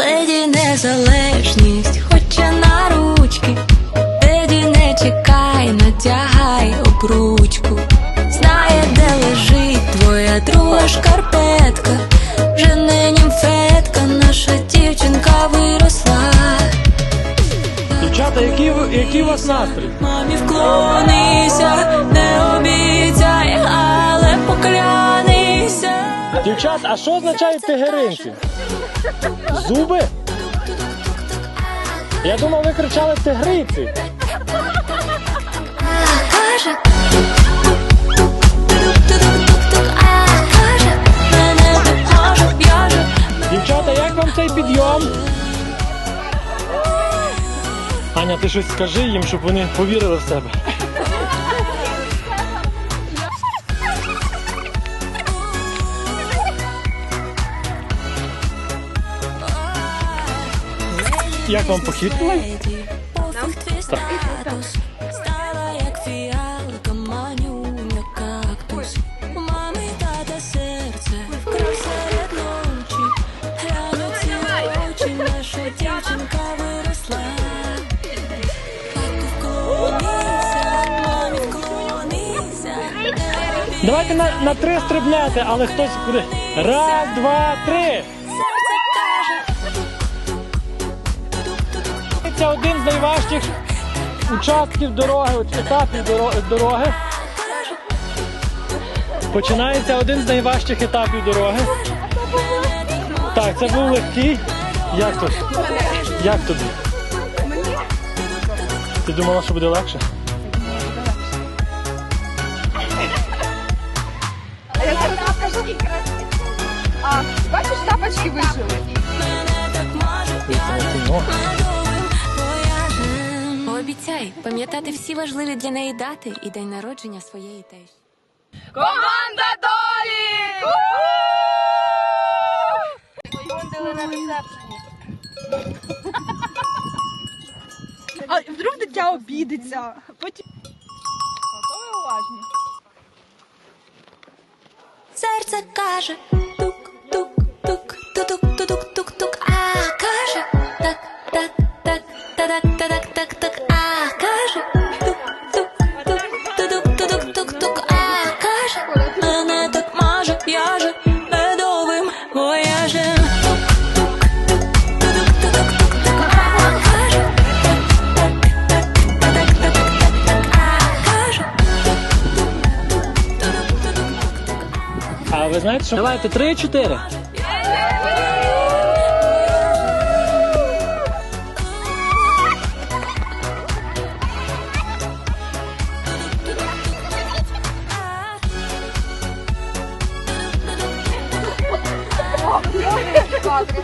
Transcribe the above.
леді незалежність, хоче на ручки, леді не чекай, натягай обручку. Знає, де лежить твоя друга шкарпетка, вже не німфетка, наша дівчинка виросла. Дівчата, ви- який у вас настрій? Мамі вклонися, не обіцяй, але поклянися. Дівчат, а що означають тигеринці? Зуби? Я думав, ви кричали тигриці. Дівчата, як вам цей підйом? Аня, ти щось скажи їм, щоб вони повірили в себе. Як вам похід? Стала як фіалка, манюня кактус. У мами тата серце, вкрав серед ночі, глянуть очі, наша дівчинка виросла. Давайте на, на три стрибнете, але хтось буде. Раз, два, три. Це один з найважчих участків дороги, от етапів дороги. Починається один з найважчих етапів дороги. Так, це був легкий. Як тут? Як тобі? Ти думала, що буде легше? А, бачиш, тапочки вижили. Обіцяй пам'ятати всі важливі для неї дати і день народження своєї тещі. Команда Долі! Виходили на рецепшені. А вдруг дитя обідеться? Потім. Готові уважні? Серце каже ви знаєте, що давайте три-чотири. Кадри.